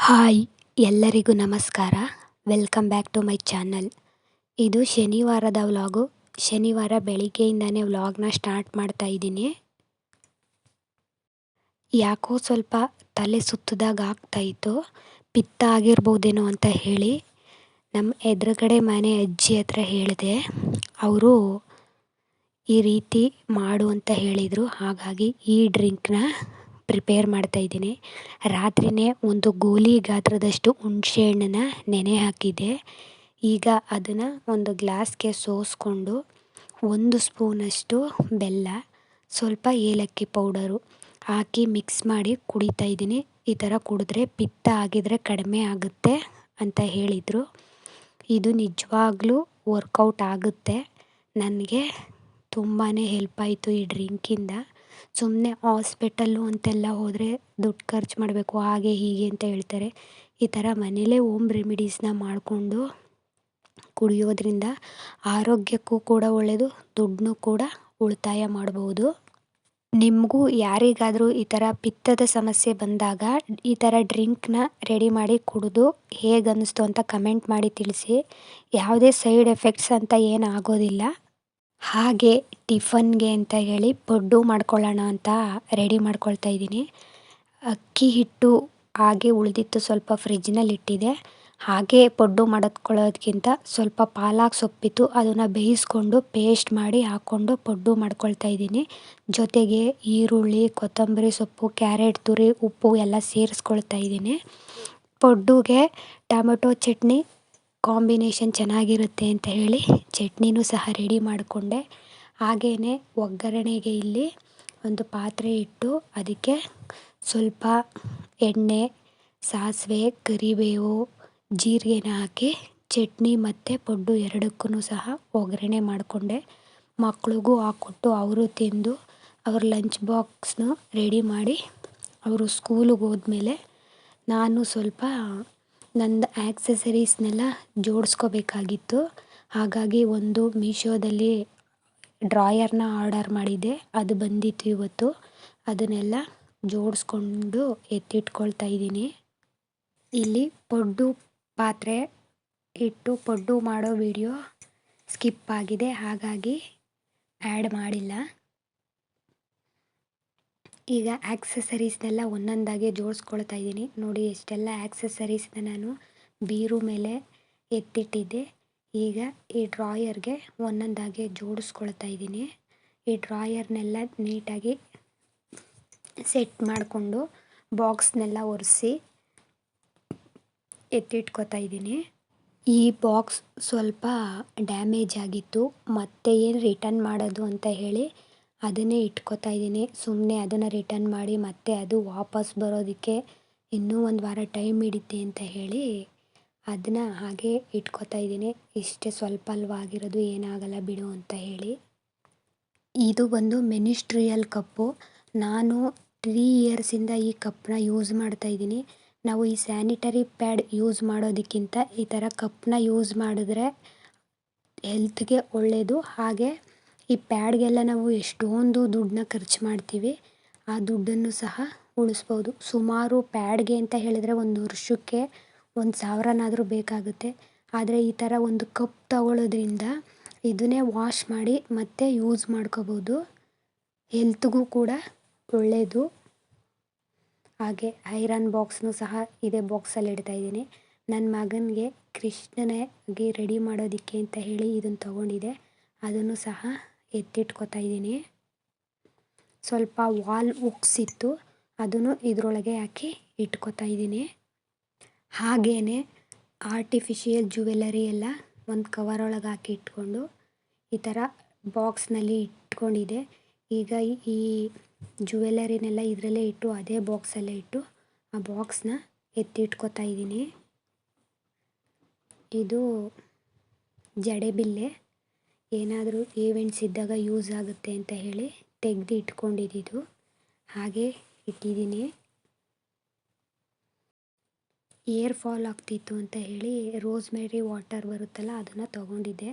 Hi, ಎಲ್ಲರಿಗೂ ನಮಸ್ಕಾರ. Welcome back to my channel. ಇದು ಶನಿವಾರದ ವ್ಲಾಗು. ಶನಿವಾರ ಬೆಳಿಗ್ಗೆಯಿಂದನೇ ವ್ಲಾಗ್ನ ಸ್ಟಾರ್ಟ್ ಮಾಡ್ತಾ ಇದ್ದೀನಿ. ಯಾಕೋ ಸ್ವಲ್ಪ ತಲೆ ಸುತ್ತದಾಗ ಆಗ್ತಾಯಿತ್ತು ಪಿತ್ತ ಆಗಿರ್ಬೋದೇನೋ ಅಂತ ಹೇಳಿ ನಮ್ಮ ಎದುರುಗಡೆ ಮನೆ ಅಜ್ಜಿ ಹತ್ರ ಹೇಳಿದೆ. ಅವರು ಈ ರೀತಿ ಮಾಡು ಅಂತ ಹೇಳಿದರು. ಹಾಗಾಗಿ ಈ ಡ್ರಿಂಕ್ನ ಪ್ರಿಪೇರ್ ಮಾಡ್ತಾಯಿದ್ದೀನಿ ರಾತ್ರಿಯೇ ಒಂದು ಗೋಲಿ ಗಾತ್ರದಷ್ಟು ಹುಣ್ಸೆ ಹಣ್ಣನ್ನ ನೆನೆ ಹಾಕಿದ್ದೆ. ಈಗ ಅದನ್ನು ಒಂದು ಗ್ಲಾಸ್ಗೆ ಸೋಸ್ಕೊಂಡು ಒಂದು ಸ್ಪೂನಷ್ಟು ಬೆಲ್ಲ, ಸ್ವಲ್ಪ ಏಲಕ್ಕಿ ಪೌಡರು ಹಾಕಿ ಮಿಕ್ಸ್ ಮಾಡಿ ಕುಡಿತಾ ಇದ್ದೀನಿ. ಈ ಥರ ಕುಡಿದ್ರೆ ಪಿತ್ತ ಆಗಿದ್ರೆ ಕಡಿಮೆ ಆಗುತ್ತೆ ಅಂತ ಹೇಳಿದರು. ಇದು ನಿಜವಾಗ್ಲೂ ವರ್ಕೌಟ್ ಆಗುತ್ತೆ. ನನಗೆ ತುಂಬಾ ಹೆಲ್ಪ್ ಆಯಿತು ಈ ಡ್ರಿಂಕಿಂದ ಸುಮ್ಮನೆ ಹಾಸ್ಪಿಟಲ್ಲು ಅಂತೆಲ್ಲ ಹೋದರೆ ದುಡ್ಡು ಖರ್ಚು ಮಾಡಬೇಕು, ಹಾಗೆ ಹೀಗೆ ಅಂತ ಹೇಳ್ತಾರೆ. ಈ ಥರ ಮನೇಲೇ ಓಮ್ ರೆಮಿಡೀಸ್ನ ಮಾಡಿಕೊಂಡು ಕುಡಿಯೋದ್ರಿಂದ ಆರೋಗ್ಯಕ್ಕೂ ಕೂಡ ಒಳ್ಳೆಯದು ದುಡ್ಡನ್ನೂ ಕೂಡ ಉಳಿತಾಯ ಮಾಡ್ಬೋದು. ನಿಮಗೂ ಯಾರಿಗಾದರೂ ಈ ಥರ ಪಿತ್ತದ ಸಮಸ್ಯೆ ಬಂದಾಗ ಈ ಥರ ಡ್ರಿಂಕ್ನ ರೆಡಿ ಮಾಡಿ ಕುಡಿದು ಹೇಗೆ ಅನ್ನಿಸ್ತು ಅಂತ ಕಮೆಂಟ್ ಮಾಡಿ ತಿಳಿಸಿ. ಯಾವುದೇ ಸೈಡ್ ಎಫೆಕ್ಟ್ಸ್ ಅಂತ ಏನು ಆಗೋದಿಲ್ಲ. ಹಾಗೆ ಟಿಫನ್ಗೆ ಅಂತ ಹೇಳಿ ಪಡ್ಡು ಮಾಡ್ಕೊಳ್ಳೋಣ ಅಂತ ರೆಡಿ ಮಾಡ್ಕೊಳ್ತಾ ಇದ್ದೀನಿ. ಅಕ್ಕಿ ಹಿಟ್ಟು ಹಾಗೆ ಉಳಿದಿತ್ತು ಸ್ವಲ್ಪ ಫ್ರಿಜ್ನಲ್ಲಿ ಇಟ್ಟಿದ್ದೆ ಹಾಗೆ ಪಡ್ಡು ಮಾಡಿಕೊಳ್ಳೋದಕ್ಕಿಂತ ಸ್ವಲ್ಪ ಪಾಲಾಕ್ ಸೊಪ್ಪಿತ್ತು. ಅದನ್ನು ಬೇಯಿಸ್ಕೊಂಡು ಪೇಸ್ಟ್ ಮಾಡಿ ಹಾಕ್ಕೊಂಡು ಪಡ್ಡು ಮಾಡ್ಕೊಳ್ತಾ ಇದ್ದೀನಿ. ಜೊತೆಗೆ ಈರುಳ್ಳಿ, ಕೊತ್ತಂಬರಿ ಸೊಪ್ಪು, ಕ್ಯಾರೆಟ್, ತುರಿ, ಉಪ್ಪು ಎಲ್ಲ ಸೇರಿಸ್ಕೊಳ್ತಾ ಇದ್ದೀನಿ. ಪಡ್ಡುಗೆ ಟೊಮೆಟೊ ಚಟ್ನಿ ಕಾಂಬಿನೇಷನ್ ಚೆನ್ನಾಗಿರುತ್ತೆ ಅಂತ ಹೇಳಿ ಚಟ್ನಿನೂ ಸಹ ರೆಡಿ ಮಾಡಿಕೊಂಡೆ. ಹಾಗೆಯೇ ಒಗ್ಗರಣೆಗೆ ಇಲ್ಲಿ ಒಂದು ಪಾತ್ರೆ ಇಟ್ಟು ಅದಕ್ಕೆ ಸ್ವಲ್ಪ ಎಣ್ಣೆ, ಸಾಸಿವೆ, ಕರಿಬೇವು, ಜೀರಿಗೆನ ಹಾಕಿ ಚಟ್ನಿ ಮತ್ತು ಪಡ್ಡು ಎರಡಕ್ಕೂ ಸಹ ಒಗ್ಗರಣೆ ಮಾಡಿಕೊಂಡೆ. ಮಕ್ಕಳಿಗೂ ಹಾಕ್ಕೊಟ್ಟು ಅವರು ತಿಂದು ಅವ್ರ ಲಂಚ್ ಬಾಕ್ಸ್ನ ರೆಡಿ ಮಾಡಿ ಅವರು ಸ್ಕೂಲಿಗೆ ಹೋದ್ಮೇಲೆ ನಾನು ಸ್ವಲ್ಪ ನಂದು ಆ್ಯಕ್ಸೆಸರೀಸ್ನೆಲ್ಲ ಜೋಡಿಸ್ಕೋಬೇಕಾಗಿತ್ತು. ಹಾಗಾಗಿ ಒಂದು ಮೀಶೋದಲ್ಲಿ ಡ್ರಾಯರ್ನ ಆರ್ಡರ್ ಮಾಡಿದ್ದೆ. ಅದು ಬಂದಿತ್ತು ಇವತ್ತು. ಅದನ್ನೆಲ್ಲ ಜೋಡಿಸ್ಕೊಂಡು ಎತ್ತಿಟ್ಕೊಳ್ತಾ ಇದ್ದೀನಿ. ಇಲ್ಲಿ ಪೊಡ್ಡು ಪಾತ್ರೆ ಇಟ್ಟು ಪೊಡ್ಡು ಮಾಡೋ ವಿಡಿಯೋ ಸ್ಕಿಪ್ ಆಗಿದೆ. ಹಾಗಾಗಿ ಆ್ಯಡ್ ಮಾಡಿಲ್ಲ. ಈಗ ಆ್ಯಕ್ಸಸರೀಸ್ನೆಲ್ಲ ಒಂದೊಂದಾಗಿ ಜೋಡಿಸ್ಕೊಳ್ತಾ ಇದ್ದೀನಿ. ನೋಡಿ, ಎಷ್ಟೆಲ್ಲ ಆ್ಯಕ್ಸಸರೀಸ್ನ ನಾನು ಬೀರು ಮೇಲೆ ಎತ್ತಿಟ್ಟಿದ್ದೆ. ಈಗ ಈ ಡ್ರಾಯರ್ಗೆ ಒಂದೊಂದಾಗಿ ಜೋಡಿಸ್ಕೊಳ್ತಾ ಇದ್ದೀನಿ. ಈ ಡ್ರಾಯರ್ನೆಲ್ಲ ನೀಟಾಗಿ ಸೆಟ್ ಮಾಡಿಕೊಂಡು ಬಾಕ್ಸ್ನೆಲ್ಲ ಒರೆಸಿ ಎತ್ತಿಟ್ಕೋತಾ ಇದ್ದೀನಿ. ಈ ಬಾಕ್ಸ್ ಸ್ವಲ್ಪ ಡ್ಯಾಮೇಜ್ ಆಗಿತ್ತು. ಮತ್ತೆ ಏನು ರಿಟರ್ನ್ ಮಾಡೋದು ಅಂತ ಹೇಳಿ ಅದನ್ನೇ ಇಟ್ಕೋತಾ ಇದ್ದೀನಿ. ಸುಮ್ಮನೆ ಅದನ್ನು ರಿಟರ್ನ್ ಮಾಡಿ ಮತ್ತೆ ಅದು ವಾಪಸ್ ಬರೋದಕ್ಕೆ ಇನ್ನೂ ಒಂದು ವಾರ ಟೈಮ್ ಹಿಡಿತೆ ಅಂತ ಹೇಳಿ ಅದನ್ನ ಹಾಗೆ ಇಟ್ಕೋತಾ ಇದ್ದೀನಿ. ಇಷ್ಟೇ ಸ್ವಲ್ಪ ಅಲ್ವಾಗಿರೋದು ಏನಾಗಲ್ಲ ಬಿಡು ಅಂತ ಹೇಳಿ. ಇದು ಬಂದು ಮೆನಿಸ್ಟ್ರಿಯಲ್ ಕಪ್ಪು. ನಾನು ತ್ರೀ ಇಯರ್ಸಿಂದ ಈ ಕಪ್ಪನ್ನ ಯೂಸ್ ಮಾಡ್ತಾ ಇದ್ದೀನಿ. ನಾವು ಈ ಸ್ಯಾನಿಟರಿ ಪ್ಯಾಡ್ ಯೂಸ್ ಮಾಡೋದಕ್ಕಿಂತ ಈ ಥರ ಕಪ್ಪನ್ನ ಯೂಸ್ ಮಾಡಿದ್ರೆ ಹೆಲ್ತ್ಗೆ ಒಳ್ಳೆಯದು ಹಾಗೆ ಈ ಪ್ಯಾಡ್ಗೆಲ್ಲ ನಾವು ಎಷ್ಟೊಂದು ದುಡ್ಡನ್ನ ಖರ್ಚು ಮಾಡ್ತೀವಿ, ಆ ದುಡ್ಡನ್ನು ಸಹ ಉಳಿಸ್ಬೋದು. ಸುಮಾರು ಪ್ಯಾಡ್ಗೆ ಅಂತ ಹೇಳಿದರೆ ಒಂದು ವರ್ಷಕ್ಕೆ ಒಂದು ಸಾವಿರನಾದರೂ ಬೇಕಾಗುತ್ತೆ. ಆದರೆ ಈ ಥರ ಒಂದು ಕಪ್ ತಗೊಳ್ಳೋದ್ರಿಂದ ಇದನ್ನೇ ವಾಶ್ ಮಾಡಿ ಮತ್ತೆ ಯೂಸ್ ಮಾಡ್ಕೋಬೋದು. ಹೆಲ್ತ್ಗೂ ಕೂಡ ಒಳ್ಳೆಯದು ಹಾಗೆ ಐರನ್ ಬಾಕ್ಸ್ನೂ ಸಹ ಇದೇ ಬಾಕ್ಸಲ್ಲಿ ಇಡ್ತಾ ಇದ್ದೀನಿ. ನನ್ನ ಮಗನಿಗೆ ಕೃಷ್ಣನಿಗೆ ರೆಡಿ ಮಾಡೋದಕ್ಕೆ ಅಂತ ಹೇಳಿ ಇದನ್ನು ತೊಗೊಂಡಿದೆ ಅದನ್ನು ಸಹ ಎತ್ತಿಟ್ಕೊತಾ ಇದ್ದೀನಿ. ಸ್ವಲ್ಪ ವಾಲ್ ಉಕ್ಸ್ ಇತ್ತು ಅದನ್ನು ಇದರೊಳಗೆ ಹಾಕಿ ಇಟ್ಕೊತಾ ಇದ್ದೀನಿ. ಹಾಗೇ ಆರ್ಟಿಫಿಷಿಯಲ್ ಜ್ಯುವೆಲ್ಲರಿ ಎಲ್ಲ ಒಂದು ಕವರ್ ಹಾಕಿ ಇಟ್ಕೊಂಡು ಈ ಥರ ಬಾಕ್ಸ್ನಲ್ಲಿ ಇಟ್ಕೊಂಡಿದೆ. ಈಗ ಈ ಜುವೆಲ್ಲರಿನೆಲ್ಲ ಇದರಲ್ಲೇ ಇಟ್ಟು ಅದೇ ಬಾಕ್ಸಲ್ಲೇ ಇಟ್ಟು ಆ ಬಾಕ್ಸ್ನ ಎತ್ತಿಟ್ಕೊತಾ ಇದ್ದೀನಿ. ಇದು ಜಡೆಬಿಲ್ಲೆ. ಏನಾದರೂ ಈವೆಂಟ್ಸ್ ಇದ್ದಾಗ ಯೂಸ್ ಆಗುತ್ತೆ ಅಂತ ಹೇಳಿ ತೆಗೆದು ಇಟ್ಕೊಂಡಿದ್ದು ಹಾಗೆ ಇಟ್ಟಿದ್ದೀನಿ. ಏರ್ ಫಾಲ್ ಆಗ್ತಿತ್ತು ಅಂತ ಹೇಳಿ ರೋಸ್ಮೇರಿ ವಾಟರ್ ಬರುತ್ತಲ್ಲ ಅದನ್ನು ತೊಗೊಂಡಿದ್ದೆ.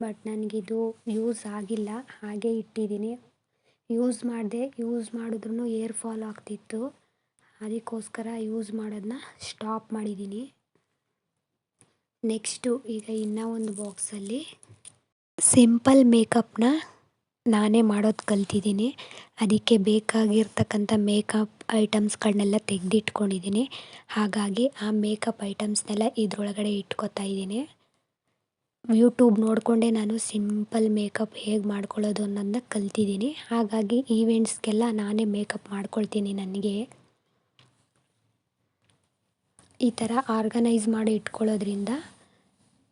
ಬಟ್ ನನಗಿದು ಯೂಸ್ ಆಗಿಲ್ಲ. ಹಾಗೆ ಇಟ್ಟಿದ್ದೀನಿ. ಯೂಸ್ ಮಾಡಿದೆ. ಯೂಸ್ ಮಾಡಿದ್ರೂ ಏರ್ ಫಾಲ್ ಆಗ್ತಿತ್ತು. ಅದಕ್ಕೋಸ್ಕರ ಯೂಸ್ ಮಾಡೋದನ್ನ ಸ್ಟಾಪ್ ಮಾಡಿದ್ದೀನಿ. ನೆಕ್ಸ್ಟು ಈಗ ಇನ್ನೂ ಒಂದು ಬಾಕ್ಸಲ್ಲಿ ಸಿಂಪಲ್ ಮೇಕಪ್ನ ನಾನೇ ಮಾಡೋದು ಕಲ್ತಿದ್ದೀನಿ. ಅದಕ್ಕೆ ಬೇಕಾಗಿರ್ತಕ್ಕಂಥ ಮೇಕಪ್ ಐಟಮ್ಸ್ಗಳನ್ನೆಲ್ಲ ತೆಗೆದಿಟ್ಕೊಂಡಿದ್ದೀನಿ. ಹಾಗಾಗಿ ಆ ಮೇಕಪ್ ಐಟಮ್ಸ್ನೆಲ್ಲ ಇದರೊಳಗಡೆ ಇಟ್ಕೋತಾ ಇದ್ದೀನಿ. ಯೂಟ್ಯೂಬ್ ನೋಡಿಕೊಂಡೇ ನಾನು ಸಿಂಪಲ್ ಮೇಕಪ್ ಹೇಗೆ ಮಾಡ್ಕೊಳ್ಳೋದು ಅನ್ನೋದನ್ನ ಕಲ್ತಿದ್ದೀನಿ. ಹಾಗಾಗಿ ಈವೆಂಟ್ಸ್ಗೆಲ್ಲ ನಾನೇ ಮೇಕಪ್ ಮಾಡ್ಕೊಳ್ತೀನಿ ನನಗೆ. ಈ ಥರ ಆರ್ಗನೈಸ್ ಮಾಡಿ ಇಟ್ಕೊಳ್ಳೋದ್ರಿಂದ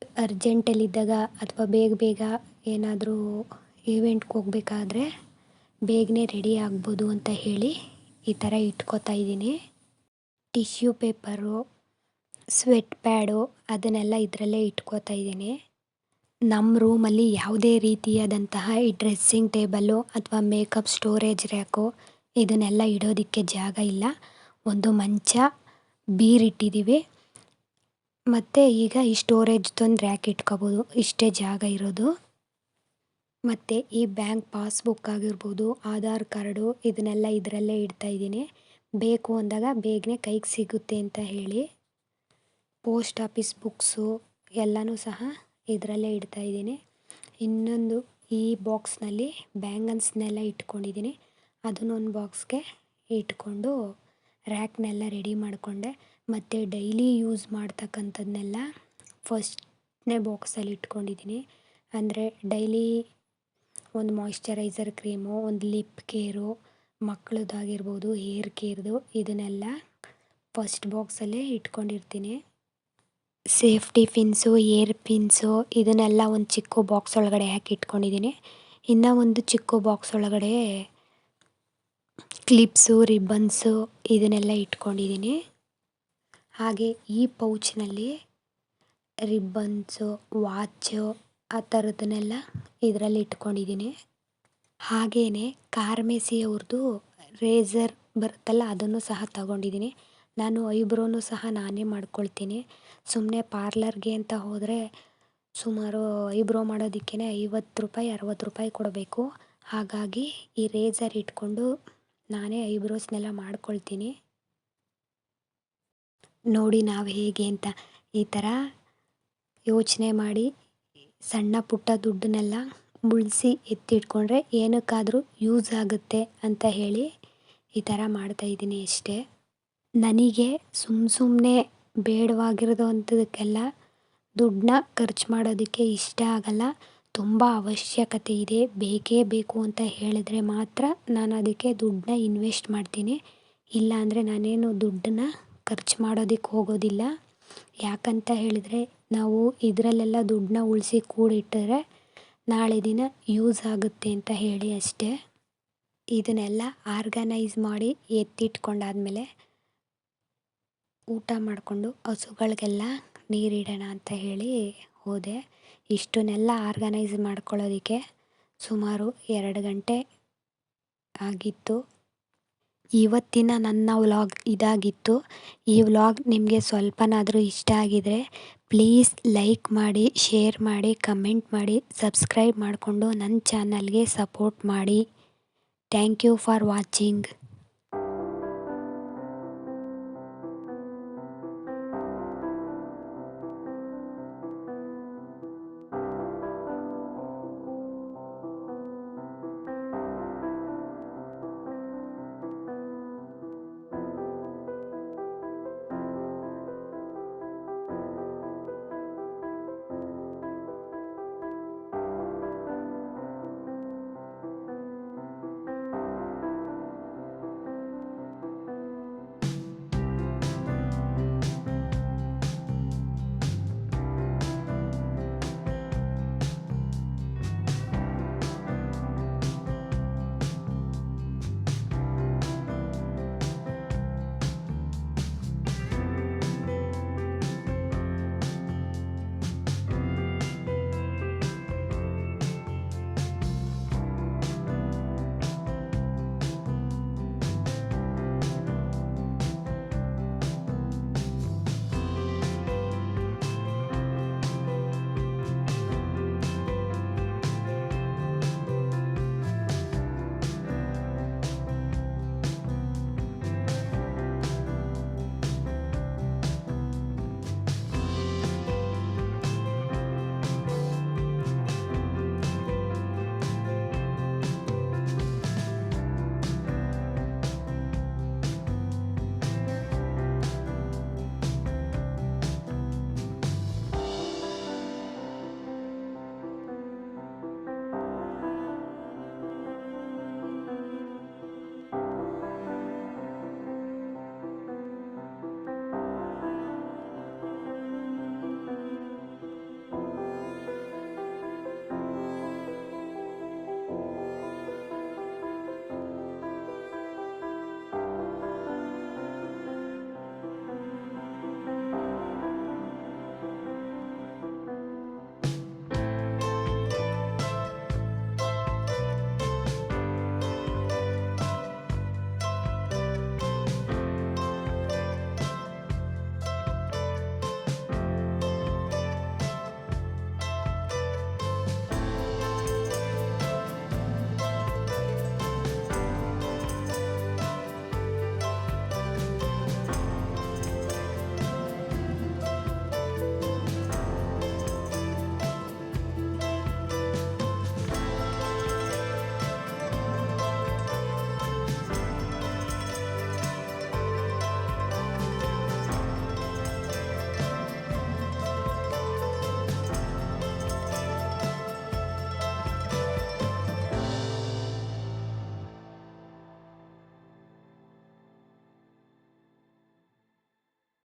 ಅರ್ಜೆಂಟಲ್ಲಿದ್ದಾಗ ಅಥವಾ ಬೇಗ ಬೇಗ ಏನಾದರೂ ಈವೆಂಟ್ಗೆ ಹೋಗ್ಬೇಕಾದ್ರೆ ಬೇಗನೆ ರೆಡಿ ಆಗ್ಬೋದು ಅಂತ ಹೇಳಿ ಈ ಥರ ಇಟ್ಕೋತಾ ಇದ್ದೀನಿ. ಟಿಶ್ಯೂ ಪೇಪರು, ಸ್ವೆಟ್ ಪ್ಯಾಡು ಅದನ್ನೆಲ್ಲ ಇದರಲ್ಲೇ ಇಟ್ಕೋತಾ ಇದ್ದೀನಿ. ನಮ್ಮ ರೂಮಲ್ಲಿ ಯಾವುದೇ ರೀತಿಯಾದಂತಹ ಈ ಡ್ರೆಸ್ಸಿಂಗ್ ಟೇಬಲ್ಲು ಅಥವಾ ಮೇಕಪ್ ಸ್ಟೋರೇಜ್ ರ್ಯಾಕು ಇದನ್ನೆಲ್ಲ ಇಡೋದಕ್ಕೆ ಜಾಗ ಇಲ್ಲ. ಒಂದು ಮಂಚ, ಬೀರಿಟ್ಟಿದ್ದೀವಿ. ಮತ್ತು ಈಗ ಈ ಸ್ಟೋರೇಜ್ದೊಂದು ರ್ಯಾಕ್ ಇಟ್ಕೋಬೋದು? ಇಷ್ಟೇ ಜಾಗ ಇರೋದು. ಮತ್ತು ಈ ಬ್ಯಾಂಕ್ ಪಾಸ್ಬುಕ್ ಆಗಿರ್ಬೋದು, ಆಧಾರ್ ಕಾರ್ಡು ಇದನ್ನೆಲ್ಲ ಇದರಲ್ಲೇ ಇಡ್ತಾಯಿದ್ದೀನಿ ಬೇಕು ಅಂದಾಗ ಬೇಗನೆ ಕೈಗೆ ಸಿಗುತ್ತೆ ಅಂತ ಹೇಳಿ ಪೋಸ್ಟ್ ಆಫೀಸ್ ಬುಕ್ಸು ಎಲ್ಲನೂ ಸಹ ಇದರಲ್ಲೇ ಇಡ್ತಾಯಿದ್ದೀನಿ ಇನ್ನೊಂದು ಈ ಬಾಕ್ಸ್ನಲ್ಲಿ ಬ್ಯಾಂಗಲ್ಸ್ನೆಲ್ಲ ಇಟ್ಕೊಂಡಿದ್ದೀನಿ. ಅದನ್ನೊಂದು ಬಾಕ್ಸ್ಗೆ ಇಟ್ಕೊಂಡು ರ್ಯಾಕ್ನೆಲ್ಲ ರೆಡಿ ಮಾಡಿಕೊಂಡೆ. ಮತ್ತು ಡೈಲಿ ಯೂಸ್ ಮಾಡ್ತಕ್ಕಂಥದ್ದನ್ನೆಲ್ಲ ಫಸ್ಟ್ನೇ ಬಾಕ್ಸಲ್ಲಿ ಇಟ್ಕೊಂಡಿದ್ದೀನಿ ಅಂದರೆ ಡೈಲಿ ಒಂದು ಮಾಯಿಶ್ಚರೈಸರ್ ಕ್ರೀಮು ಒಂದು ಲಿಪ್ ಕೇರು ಮಕ್ಕಳದ್ದಾಗಿರ್ಬೋದು ಹೇರ್ ಕೇರ್ದು ಇದನ್ನೆಲ್ಲ ಫಸ್ಟ್ ಬಾಕ್ಸಲ್ಲೇ ಇಟ್ಕೊಂಡಿರ್ತೀನಿ. ಸೇಫ್ಟಿ ಪಿನ್ಸು ಏರ್ ಪಿನ್ಸು ಇದನ್ನೆಲ್ಲ ಒಂದು ಚಿಕ್ಕ ಬಾಕ್ಸ್ ಒಳಗಡೆ ಹಾಕಿ ಇಟ್ಕೊಂಡಿದ್ದೀನಿ ಇನ್ನು ಒಂದು ಚಿಕ್ಕ ಬಾಕ್ಸ್ ಒಳಗಡೆ ಕ್ಲಿಪ್ಸು ರಿಬ್ಬನ್ಸು ಇದನ್ನೆಲ್ಲ ಇಟ್ಕೊಂಡಿದ್ದೀನಿ ಹಾಗೆ ಈ ಪೌಚ್ನಲ್ಲಿ ರಿಬ್ಬನ್ಸು, ವಾಚು ಆ ಥರದನ್ನೆಲ್ಲ ಇದರಲ್ಲಿ ಇಟ್ಕೊಂಡಿದ್ದೀನಿ. ಹಾಗೇ ಕಾರ್ಮೆಸಿಯವ್ರದ್ದು ರೇಝರ್ ಬರುತ್ತಲ್ಲ ಅದನ್ನು ಸಹ ತಗೊಂಡಿದ್ದೀನಿ. ನಾನು ಐಬ್ರೋನು ಸಹ ನಾನೇ ಮಾಡ್ಕೊಳ್ತೀನಿ. ಸುಮ್ಮನೆ ಪಾರ್ಲರ್ಗೆ ಅಂತ ಹೋದರೆ ಸುಮಾರು ಐಬ್ರೋ ಮಾಡೋದಕ್ಕೆ ಐವತ್ತು ರೂಪಾಯಿ, ಅರವತ್ತು ರೂಪಾಯಿ ಕೊಡಬೇಕು. ಹಾಗಾಗಿ ಈ ರೇಸರ್ ಇಟ್ಕೊಂಡು ನಾನೇ ಐಬ್ರೋಸ್ನೆಲ್ಲ ಮಾಡ್ಕೊಳ್ತೀನಿ. ನೋಡಿ ನಾವು ಹೇಗೆ ಅಂತ ಈ ಥರ ಯೋಚನೆ ಮಾಡಿ ಸಣ್ಣ ಪುಟ್ಟ ದುಡ್ಡನ್ನೆಲ್ಲ ಮುಳ್ಸಿ ಎತ್ತಿಟ್ಕೊಂಡ್ರೆ ಏನಕ್ಕಾದರೂ ಯೂಸ್ ಆಗುತ್ತೆ ಅಂತ ಹೇಳಿ ಈ ಥರ ಮಾಡ್ತಾಯಿದ್ದೀನಿ ಅಷ್ಟೇ ನನಗೆ ಸುಮ್ಮ ಸುಮ್ಮನೆ ಬೇಡವಾಗಿರೋದು ಅಂಥದಕ್ಕೆಲ್ಲ ದುಡ್ಡನ್ನ ಖರ್ಚು ಮಾಡೋದಕ್ಕೆ ಇಷ್ಟ ಆಗಲ್ಲ. ತುಂಬ ಅವಶ್ಯಕತೆ ಇದೆ. ಬೇಕೇ ಬೇಕು ಅಂತ ಹೇಳಿದ್ರೆ ಮಾತ್ರ ನಾನು ಅದಕ್ಕೆ ದುಡ್ಡನ್ನ ಇನ್ವೆಸ್ಟ್ ಮಾಡ್ತೀನಿ. ಇಲ್ಲ ಅಂದರೆ ನಾನೇನು ದುಡ್ಡನ್ನ ಖರ್ಚು ಮಾಡೋದಕ್ಕೆ ಹೋಗೋದಿಲ್ಲ. ಯಾಕಂತ ಹೇಳಿದರೆ ನಾವು ಇದರಲ್ಲೆಲ್ಲ ದುಡ್ಡನ್ನ ಉಳಿಸಿ ಕೂಡಿಟ್ಟರೆ ನಾಳೆ ದಿನ ಯೂಸ್ ಆಗುತ್ತೆ ಅಂತ ಹೇಳಿ ಅಷ್ಟೇ. ಇದನ್ನೆಲ್ಲ ಆರ್ಗನೈಸ್ ಮಾಡಿ ಎತ್ತಿಟ್ಕೊಂಡಾದಮೇಲೆ ಊಟ ಮಾಡಿಕೊಂಡು ಹಸುಗಳಿಗೆಲ್ಲ ನೀರಿಡೋಣ ಅಂತ ಹೇಳಿ ಹೋದೆ. ಇಷ್ಟನ್ನೆಲ್ಲ ಆರ್ಗನೈಸ್ ಮಾಡ್ಕೊಳ್ಳೋದಕ್ಕೆ ಸುಮಾರು ಎರಡು ಗಂಟೆ ಆಗಿತ್ತು. ಇವತ್ತಿನ ನನ್ನ ವ್ಲಾಗ್ ಇದಾಗಿತ್ತು. ಈ ವ್ಲಾಗ್ ನಿಮಗೆ ಸ್ವಲ್ಪನಾದರೂ ಇಷ್ಟ ಆಗಿದರೆ ಪ್ಲೀಸ್ ಲೈಕ್ ಮಾಡಿ, ಶೇರ್ ಮಾಡಿ, ಕಮೆಂಟ್ ಮಾಡಿ, ಸಬ್ಸ್ಕ್ರೈಬ್ ಮಾಡಿಕೊಂಡು ನನ್ನ ಚಾನಲ್ಗೆ ಸಪೋರ್ಟ್ ಮಾಡಿ. Thank you for watching.